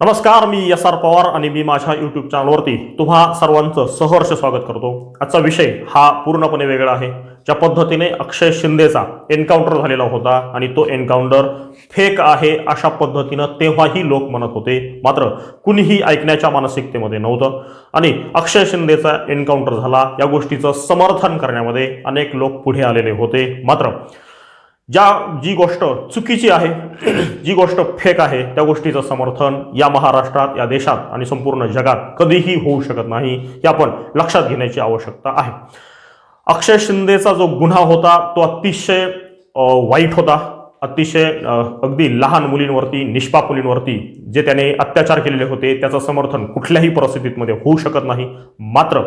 नमस्कार मी S R Pawar आणि मी माझ्या यूट्यूब चॅनलवरती तुम्हा सर्वांचं सहर्ष स्वागत करतो. आजचा विषय हा पूर्णपणे वेगळा आहे. ज्या पद्धतीने अक्षय शिंदेचा एन्काउंटर झालेला होता आणि तो एन्काउंटर फेक आहे अशा पद्धतीनं तेव्हाही लोक म्हणत होते. मात्र कुणीही ऐकण्याच्या मानसिकतेमध्ये नव्हतं. आणि अक्षय शिंदेचा एन्काउंटर झाला. या गोष्टीचं समर्थन करण्यामध्ये अनेक लोक पुढे आलेले होते. मात्र ज्या जी गोष्ट चुकीची आहे जी गोष्ट फेक आहे त्या गोष्टीचं समर्थन या महाराष्ट्रात या देशात आणि संपूर्ण जगात कधीही होऊ शकत नाही हे आपण लक्षात घेण्याची आवश्यकता आहे. अक्षय शिंदेचा जो गुन्हा होता तो अतिशय वाईट होता. अतिशय अगदी लहान मुलींवरती निष्पाप मुलींवरती जे त्याने अत्याचार केलेले होते त्याचं समर्थन कुठल्याही परिस्थितीमध्ये होऊ शकत नाही. मात्र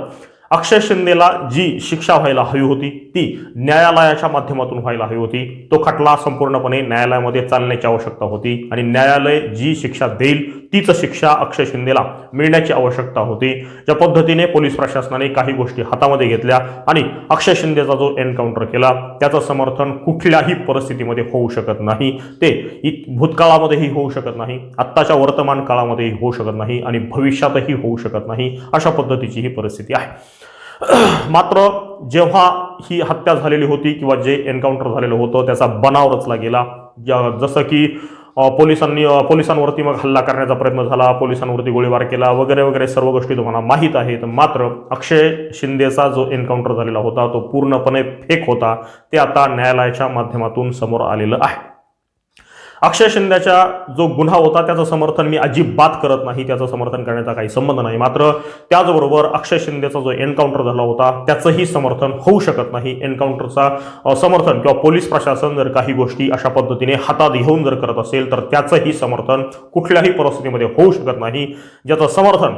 अक्षय शिंदेला जी शिक्षा व्हायला हवी होती ती न्यायालयाच्या माध्यमातून व्हायला हवी होती. तो खटला संपूर्णपणे न्यायालयामध्ये चालण्याची आवश्यकता होती आणि न्यायालय जी शिक्षा देईल तीच शिक्षा अक्षय शिंदेला मिळण्याची आवश्यकता होती. ज्या पद्धतीने पोलीस प्रशासनाने काही गोष्टी हातामध्ये घेतल्या आणि अक्षय शिंदेचा जो एन्काउंटर केला त्याचं समर्थन कुठल्याही परिस्थितीमध्ये होऊ शकत नाही. ते इ- भूतकाळामध्येही होऊ शकत नाही आत्ताच्या वर्तमान काळामध्येही होऊ शकत नाही आणि भविष्यातही होऊ शकत नाही अशा पद्धतीची ही परिस्थिती आहे. मात्र जेव्हा ही हत्या झालेली होती किंवा जे एन्काउंटर झालेलं होतं त्याचा बनाव रचला गेला. जसं की पोलिसांनी पोलिसांवरती मग हल्ला करण्याचा प्रयत्न झाला पोलिसांवरती गोळीबार केला वगैरे वगैरे सर्व गोष्टी तुम्हाला माहीत आहेत. मात्र अक्षय शिंदेचा जो एन्काउंटर झालेला होता तो पूर्णपणे फेक होता. ते आता न्यायालयाच्या माध्यमातून समोर आलेलं आहे. अक्षय शिंदेचा जो गुन्हा होता त्याचं समर्थन मी अजिबात करत नाही. त्याचं समर्थन करण्याचा काही संबंध नाही. मात्र त्याचबरोबर अक्षय शिंदेचा जो एन्काउंटर झाला होता त्याचंही समर्थन होऊ शकत नाही. एन्काउंटरचा समर्थन किंवा पोलीस प्रशासन जर काही गोष्टी अशा पद्धतीने हातात घेऊन जर करत असेल तर त्याचंही समर्थन कुठल्याही परिस्थितीमध्ये होऊ शकत नाही. ज्याचं समर्थन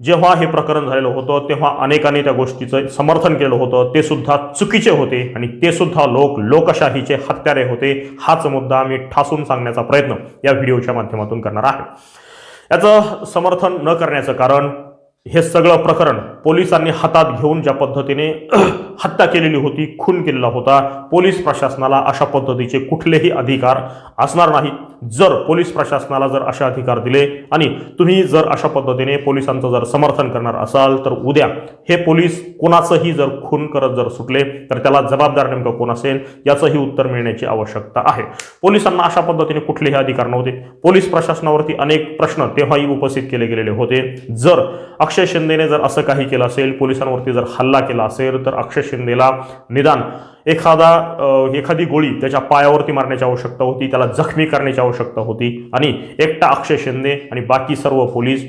जेव्हा हे प्रकरण झालेलं होतं तेव्हा अनेकांनी त्या गोष्टीचं समर्थन केलं होतं. ते सुद्धा चुकीचे होते आणि ते सुद्धा लोक लोकशाहीचे हत्यारे होते. हाच मुद्दा मी ठासून सांगण्याचा प्रयत्न या व्हिडिओच्या माध्यमातून करणार आहे. याचं समर्थन न करण्याचं कारण हे सगळं प्रकरण पोलिसांनी हातात घेऊन ज्या पद्धतीने हत्या केलेली होती खून केलेला होता. पोलीस प्रशासनाला अशा पद्धतीचे कुठलेही अधिकार असणार नाही. जर पोलीस प्रशासनाला जर असे अधिकार दिले आणि तुम्ही जर अशा पद्धतीने पोलिसांचं जर समर्थन करणार असाल तर उद्या हे पोलीस कोणाचंही जर खून करत जर सुटले तर त्याला जबाबदार नेमकं कोण असेल याचंही उत्तर मिळण्याची आवश्यकता आहे. पोलिसांना अशा पद्धतीने कुठलेही अधिकार नव्हते. पोलीस प्रशासनावरती अनेक प्रश्न तेव्हाही उपस्थित केले गेलेले होते. जर अक्षय शिंदेने जर असं काही केलं असेल पोलिसांवरती जर हल्ला केला असेल तर अक्षय शिंदेला निदान एखादा एखादी गोळी त्याच्या पायावरती मारण्याची आवश्यकता होती त्याला जखमी करण्याची आवश्यकता होती आणि एकटा अक्षय शिंदे आणि बाकी सर्व पोलीस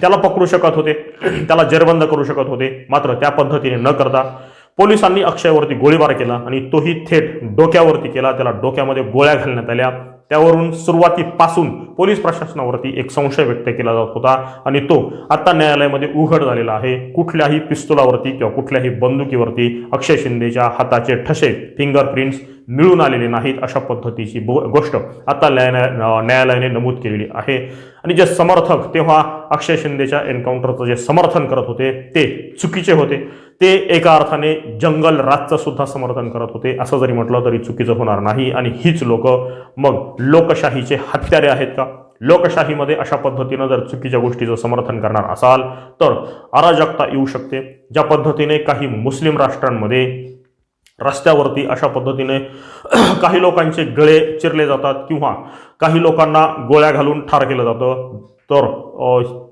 त्याला पकडू शकत होते त्याला जेरबंद करू शकत होते मात्र त्या पद्धतीने न करता पोलिसांनी अक्षयवरती गोळीबार केला आणि तोही थेट डोक्यावरती केला त्याला डोक्यामध्ये गोळ्या घालण्यात आल्या. त्यावरून सुरुवातीपासून पोलीस प्रशासनावरती एक संशय व्यक्त केला जात होता आणि तो आता न्यायालयामध्ये उघड झालेला आहे. कुठल्याही पिस्तुलावरती किंवा कुठल्याही बंदुकीवरती अक्षय शिंदेच्या हाताचे ठसे फिंगरप्रिंट्स मिळून आलेले नाहीत अशा पद्धतीची बो- गोष्ट आता न्यायालय न्यायालयाने नमूद केलेली आहे. आणि जे समर्थक तेव्हा अक्षय शिंदेच्या एन्काउंटरचं जे समर्थन करत होते ते चुकीचे होते. ते एका अर्थाने जंगल राजचं सुद्धा समर्थन करत होते. असं जरी म्हटलं तरी चुकीचं होणार नाही आणि हीच लोक मग लोकशाहीचे हत्यारे आहेत का? लोकशाहीमध्ये अशा पद्धतीनं जर चुकीच्या गोष्टीचं समर्थन करणार असाल तर अराजकता येऊ शकते. ज्या पद्धतीने काही मुस्लिम राष्ट्रांमध्ये रस्त्यावरती अशा पद्धतीने काही लोकांचे गळे चिरले जातात किंवा काही लोकांना गोळ्या घालून ठार केलं जातं. तर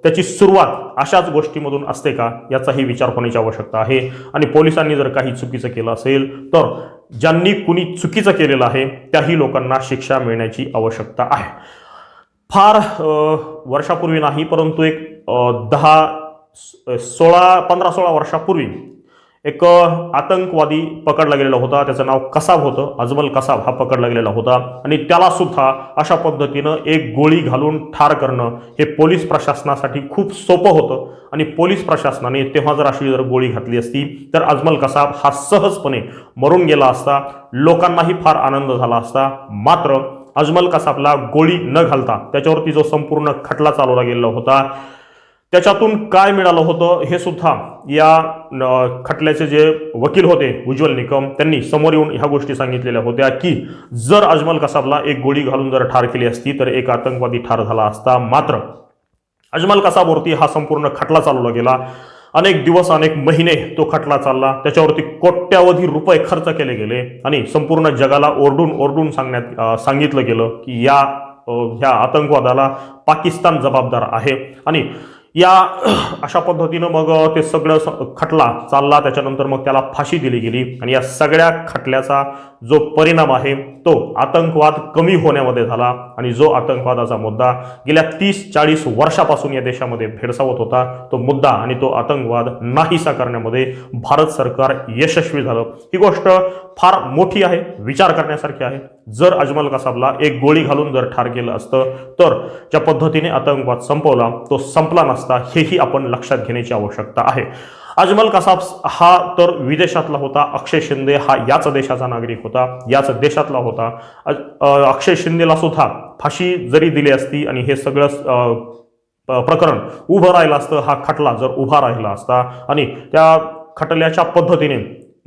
त्याची सुरुवात अशाच गोष्टीमधून असते का? याचाही विचार होण्याची आवश्यकता आहे. आणि पोलिसांनी जर काही चुकीचं केलं असेल तर ज्यांनी कुणी चुकीचं केलेलं आहे त्याही लोकांना शिक्षा मिळण्याची आवश्यकता आहे. फार वर्षापूर्वी नाही परंतु एक दहा सोळा पंधरा सोळा वर्षापूर्वी एक आतंकवादी पकडला गेलेला होता. त्याचं नाव कसाब होतं. अजमल कसाब हा पकडला गेलेला होता. आणि त्याला सुद्धा अशा पद्धतीनं एक गोळी घालून ठार करणं हे पोलीस प्रशासनासाठी खूप सोपं होतं. आणि पोलीस प्रशासनाने तेव्हा जर अशी जर गोळी घातली असती तर अजमल कसाब हा सहजपणे मरून गेला असता. लोकांनाही फार आनंद झाला असता. मात्र अजमल कसाबला गोळी न घालता त्याच्यावरती जो संपूर्ण खटला चालवला गेलेला होता त्याच्यातून काय मिळालं होतं हे सुद्धा या खटल्याचे जे वकील होते उज्ज्वल निकम त्यांनी समोर येऊन ह्या गोष्टी सांगितलेल्या होत्या की जर अजमल कसाबला एक गोळी घालून जर ठार केली असती तर एक आतंकवादी ठार झाला असता. मात्र अजमल कसाबवरती हा संपूर्ण खटला चालवला गेला. अनेक दिवस अनेक महिने तो खटला चालला. त्याच्यावरती कोट्यावधी रुपये खर्च केले गेले आणि संपूर्ण जगाला ओरडून ओरडून सांगण्यात सांगितलं गेलं की या ह्या आतंकवादाला पाकिस्तान जबाबदार आहे. आणि या अशा पद्धतीनं मग ते सगळं स- खटला चालला. त्याच्यानंतर मग त्याला फाशी दिली गेली. आणि या सगळ्या खटल्याचा जो परिणाम आहे तो आतंकवाद कमी होण्यामध्ये झाला आणि जो आतंकवादाचा मुद्दा गेल्या तीस चाळीस वर्षापासून या देशामध्ये भेडसावत होता तो मुद्दा आणि तो आतंकवाद नाहीसा करण्यामध्ये भारत सरकार यशस्वी झालं. ही गोष्ट फार मोठी आहे विचार करण्यासारखी आहे. जर अजमल कसाबला एक गोळी घालून जर ठार केलं असतं तर ज्या पद्धतीने आतंकवाद संपवला तो संपला नसता हेही आपण लक्षात घेण्याची आवश्यकता आहे. अजमल कसाब हा तर विदेशातला होता अक्षय शिंदे हा याच देशाचा नागरिक होता याच देशातला होता. अक्षय शिंदेला सुद्धा फाशी जरी दिली असती आणि हे सगळं प्रकरण उभं राहिलं असतं हा खटला जर उभा राहिला असता आणि त्या खटल्याच्या पद्धतीने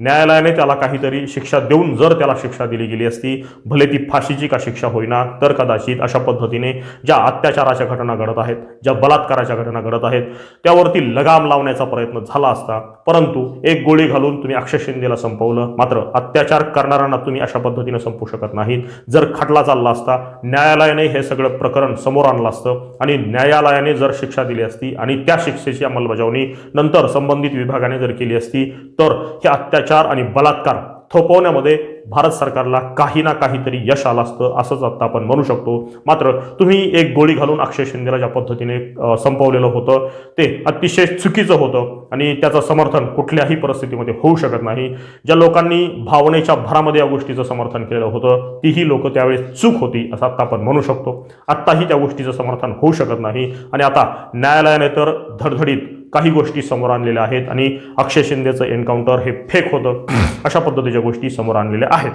न्यायालयाने त्याला काहीतरी शिक्षा देऊन जर त्याला शिक्षा दिली गेली असती भले ती फाशीची का शिक्षा होईना तर कदाचित अशा पद्धतीने ज्या अत्याचाराच्या घटना घडत आहेत ज्या बलात्काराच्या घटना घडत आहेत त्यावरती लगाम लावण्याचा प्रयत्न झाला असता परंतु एक गोळी घालून तुम्ही अक्षय शिंदेला संपवलं मात्र अत्याचार करणाऱ्यांना तुम्ही अशा पद्धतीने संपू शकत नाहीत. जर खटला चालला असता न्यायालयाने हे सगळं प्रकरण समोर आणलं असतं आणि न्यायालयाने जर शिक्षा दिली असती आणि त्या शिक्षेची अंमलबजावणी नंतर संबंधित विभागाने जर केली असती तर हे अत्याचार आणि बलात्कार थोपवण्यामध्ये भारत सरकारला काही ना काहीतरी यश आलं असतं असंच आत्ता आपण म्हणू शकतो. मात्र तुम्ही एक गोळी घालून अक्षय शिंदेला ज्या पद्धतीने संपवलेलं होतं ते अतिशय चुकीचं होतं आणि त्याचं समर्थन कुठल्याही परिस्थितीमध्ये होऊ शकत नाही. ज्या लोकांनी भावनेच्या भरामध्ये या गोष्टीचं समर्थन केलेलं होतं तीही लोक त्यावेळेस चूक होती असं आत्ता आपण म्हणू शकतो. आत्ताही त्या गोष्टीचं समर्थन होऊ शकत नाही. आणि आता न्यायालयाने तर धडधडीत काही गोष्टी समोर आणलेल्या आहेत आणि अक्षय शिंदेचं एन्काउंटर हे फेक होतं. अशा पद्धतीच्या गोष्टी समोर आणलेल्या आहेत.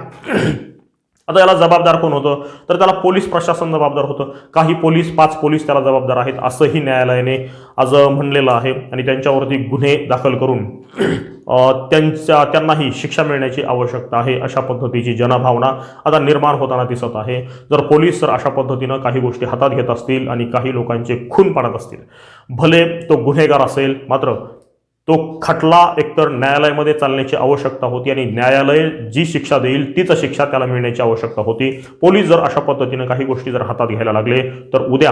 आता याला जबाबदार कोण होतं? तर त्याला पोलीस प्रशासन जबाबदार होतं. काही पोलीस पाच पोलीस त्याला जबाबदार आहेत असंही न्यायालयाने आज म्हणलेलं आहे. आणि त्यांच्यावरती गुन्हे दाखल करून त्यांच्या त्यांनाही शिक्षा मिळण्याची आवश्यकता आहे अशा पद्धतीची जनभावना आता निर्माण होताना दिसत आहे. जर पोलीस जर अशा पद्धतीनं काही गोष्टी हातात घेत असतील आणि काही लोकांचे खून पाडत असतील. भले तो गुन्हेगार असेल मात्र तो खटला एकतर न्यायालयामध्ये चालण्याची आवश्यकता होती आणि न्यायालय जी शिक्षा देईल तीच शिक्षा त्याला मिळण्याची आवश्यकता होती. पोलीस जर अशा पद्धतीनं काही गोष्टी जर हातात घ्यायला लागले तर उद्या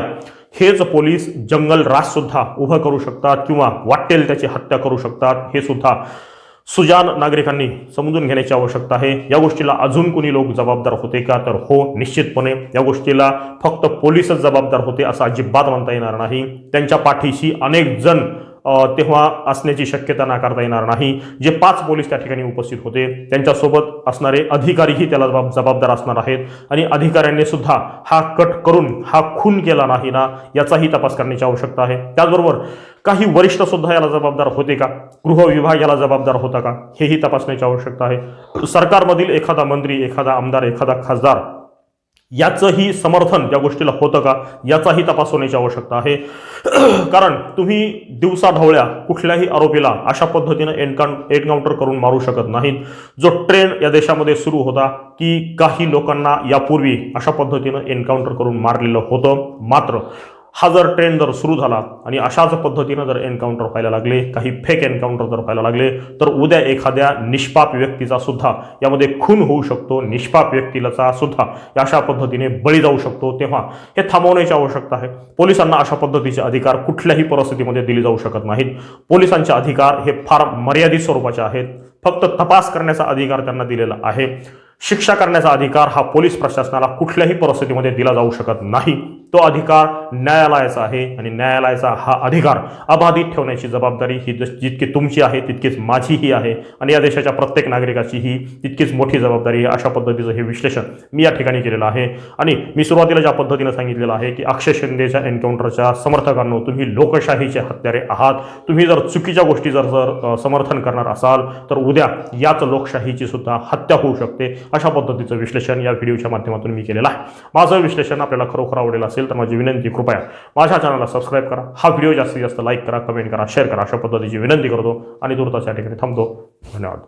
हेच पोलीस जंगल राज सुद्धा उभं करू शकतात किंवा वाटेल त्याची हत्या करू शकतात हे सुद्धा सुजान नागरिकांनी समजून घेण्याची आवश्यकता आहे. या गोष्टीला अजून कोणी लोक जबाबदार होते का? तर हो निश्चितपणे या गोष्टीला फक्त पोलीसच जबाबदार होते असं अजिबात म्हणता येणार नाही. त्यांच्या पाठीशी अनेक जण तेव्हा असण्याची शक्यता नाकारता येणार नाही. जे पाच पोलीस त्या ठिकाणी उपस्थित होते त्यांच्यासोबत असणारे अधिकारीही त्याला जबाब- जबाबदार असणार आहेत. आणि अधिकाऱ्यांनी सुद्धा हा कट करून हा खून केला नाही ना याचाही तपास करण्याची आवश्यकता आहे. त्याचबरोबर काही वरिष्ठ सुद्धा याला जबाबदार होते का? गृह विभाग याला जबाबदार होता का? हेही तपासण्याची आवश्यकता आहे. सरकारमधील एखादा मंत्री एखादा आमदार एखादा खासदार याचंही समर्थन त्या गोष्टीला होतं का? याचाही तपास होण्याची आवश्यकता आहे. कारण तुम्ही दिवसा ढवळ्या कुठल्याही आरोपीला अशा पद्धतीनं एन्काउं एन्काउंटर करून मारू शकत नाहीत. जो ट्रेंड या देशामध्ये सुरू होता की काही लोकांना यापूर्वी अशा पद्धतीनं एन्काउंटर करून मारलेलं होतं. मात्र हा जर ट्रेंड जर सुरू झाला आणि अशाच पद्धतीनं जर एन्काउंटर व्हायला लागले काही फेक एन्काउंटर जर व्हायला लागले तर उद्या एखाद्या निष्पाप व्यक्तीचा सुद्धा यामध्ये खून होऊ शकतो निष्पाप व्यक्तीलाचा सुद्धा अशा पद्धतीने बळी जाऊ शकतो. तेव्हा हे थांबवण्याची आवश्यकता आहे. पोलिसांना अशा पद्धतीचे अधिकार कुठल्याही परिस्थितीमध्ये दिले जाऊ शकत नाहीत. पोलिसांचे अधिकार हे फार मर्यादित स्वरूपाचे आहेत. फक्त तपास करण्याचा अधिकार त्यांना दिलेला आहे. शिक्षा करण्याचा अधिकार हा पोलीस प्रशासनाला कुठल्याही परिस्थितीमध्ये दिला जाऊ शकत नाही. तो अधिकार न्यायालयाचा आहे आणि न्यायालयाचा हा अधिकार अबाधित ठेवण्याची जबाबदारी ही जितकी तुमची आहे तितकीच माझीही आहे. आणि या देशाच्या प्रत्येक नागरिकाची ही तितकीच मोठी जबाबदारी आहे. अशा पद्धतीचं हे विश्लेषण मी या ठिकाणी केलेलं आहे. आणि मी सुरुवातीला ज्या पद्धतीनं सांगितलेलं आहे की अक्षय शिंदेच्या एन्काउंटरच्या समर्थकांनो तुम्ही लोकशाहीचे हत्यारे आहात. तुम्ही जर चुकीच्या गोष्टी जर जर समर्थन करणार असाल तर उद्या याच लोकशाहीची सुद्धा हत्या होऊ शकते. अशा पद्धतीचं विश्लेषण या व्हिडिओच्या माध्यमातून मी केलेलं आहे. माझं विश्लेषण आपल्याला खरोखर आवडेल असेल तर माझी विनंती कृपया माझ्या चॅनलला सबस्क्राईब करा. हा व्हिडिओ जास्तीत जास्त लाईक करा कमेंट करा शेअर करा. अशा पद्धतीची विनंती करतो आणि तुर्तास या ठिकाणी थांबतो. धन्यवाद.